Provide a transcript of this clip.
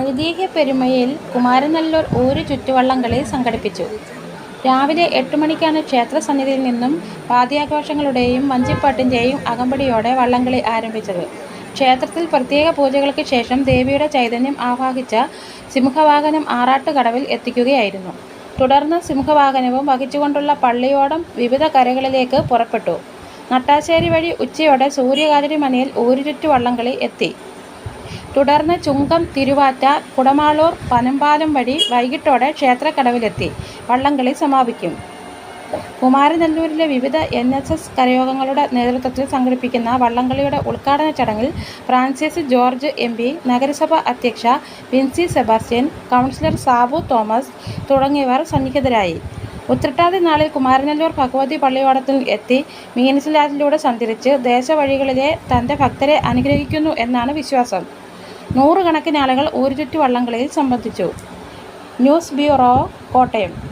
ഐതിഹ്യ പെരുമയിൽ കുമാരനല്ലൂർ ഊര് ചുറ്റുവള്ളംകളി സംഘടിപ്പിച്ചു. രാവിലെ എട്ട് മണിക്കാണ് ക്ഷേത്ര സന്നിധിയിൽ നിന്നും വാദ്യാഘോഷങ്ങളുടെയും വഞ്ചിപ്പാട്ടിന്റെയും അകമ്പടിയോടെ വള്ളംകളി ആരംഭിച്ചത്. ക്ഷേത്രത്തിൽ പ്രത്യേക പൂജകൾക്ക് ശേഷം ദേവിയുടെ ചൈതന്യം ആവാഹിച്ച സിംഹവാഹനം ആറാട്ടുകടവിൽ എത്തിക്കുകയായിരുന്നു. തുടർന്ന് സിംഹവാഹനവും വഹിച്ചുകൊണ്ടുള്ള പള്ളിയോടം വിവിധ കരകളിലേക്ക് പുറപ്പെട്ടു. നട്ടാശ്ശേരി വഴി ഉച്ചയോടെ സൂര്യകാതിരി മനയിൽ ഊരുചുറ്റു വള്ളംകളി എത്തി. തുടർന്ന് ചുങ്കം, തിരുവാറ്റ, കുടമാളൂർ, പനമ്പാലം വഴി വൈകിട്ടോടെ ക്ഷേത്രക്കടവിലെത്തി വള്ളംകളി സമാപിക്കും. കുമാരനെല്ലൂരിലെ വിവിധ എൻ. എസ്. എസ്. കരയോഗങ്ങളുടെ നേതൃത്വത്തിൽ സംഘടിപ്പിക്കുന്ന വള്ളംകളിയുടെ ഉദ്ഘാടന ചടങ്ങിൽ ഫ്രാൻസിസ് ജോർജ് എം. പി, നഗരസഭ അധ്യക്ഷ വിൻസി സെബാസ്റ്റ്യൻ, കൗൺസിലർ സാബു തോമസ് തുടങ്ങിയവർ സന്നിഹിതരായി. ഉത്രട്ടാതി നാളിൽ കുമാരനല്ലൂർ ഭഗവതി പള്ളിയോടത്തിൽ എത്തി മീനസിലാറ്റിലൂടെ സഞ്ചരിച്ച് ദേശവഴികളിലെ തന്റെ ഭക്തരെ അനുഗ്രഹിക്കുന്നു എന്നാണ് വിശ്വാസം. നൂറുകണക്കിനാളുകൾ ഊരുചുറ്റു വള്ളംകളിയിൽ സംബന്ധിച്ചു. News bureau, Kottayam